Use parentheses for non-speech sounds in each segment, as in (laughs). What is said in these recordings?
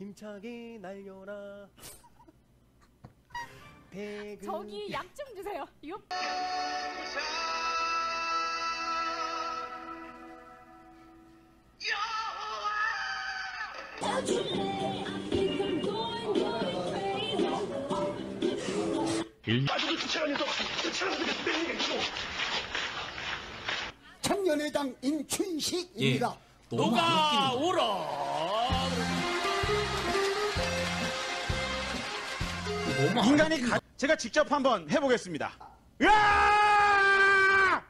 힘차게 날려라 배그 저기 약 좀 주세요. 이거 청년회장 임춘식입니다. 너무 안 웃긴 안 인간이 가... 제가 직접 한번 해보겠습니다. 으아!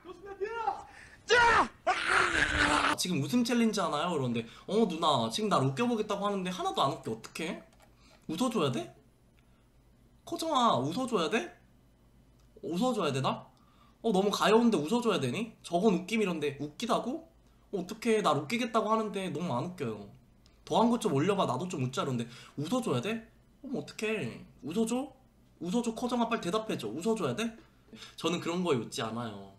자! 아, 지금 웃음 챌린지 하나요? 그런데 어 누나 지금 날 웃겨보겠다고 하는데 하나도 안 웃겨 어떡해? 웃어줘야 돼? 커정아 웃어줘야 돼? 웃어줘야 되나? 어 너무 가여운데 웃어줘야 되니? 저건 웃김이런데 웃기다고? 어, 어떡해 날 웃기겠다고 하는데 너무 안 웃겨요 더한 것 좀 올려봐 나도 좀 웃자는데 웃어줘야 돼? 어머 어떡해 웃어줘? 웃어줘 커정아 빨리 대답해줘 웃어줘야 돼? 저는 그런 거에 웃지 않아요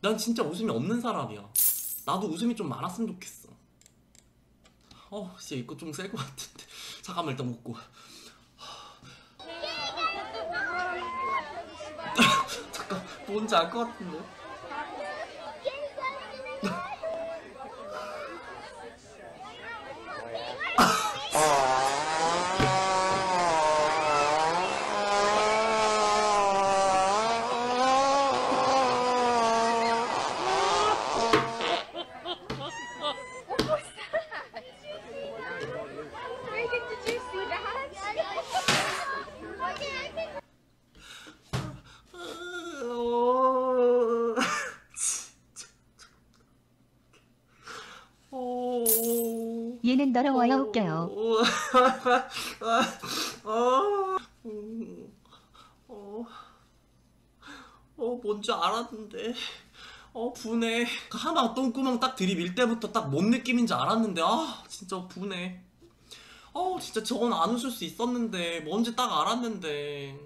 난 진짜 웃음이 없는 사람이야 나도 웃음이 좀 많았으면 좋겠어. 어, 씨, 이거 좀 셀 것 같은데. (laughs) 잠깐만, 일단 웃고. (laughs) 잠깐, 뭔지 알 것 같은데. Where did you see that? 어, 진짜. 어, 얘는 더러워야 웃겨요. 어, 음, 어, 어, 뭔지 알았는데. 어, 분해. 하나 똥구멍 딱 들이밀 때부터 딱 뭔 느낌인지 알았는데, 아, 진짜 분해. 어, 진짜 저건 안 웃을 수 있었는데, 뭔지 딱 알았는데.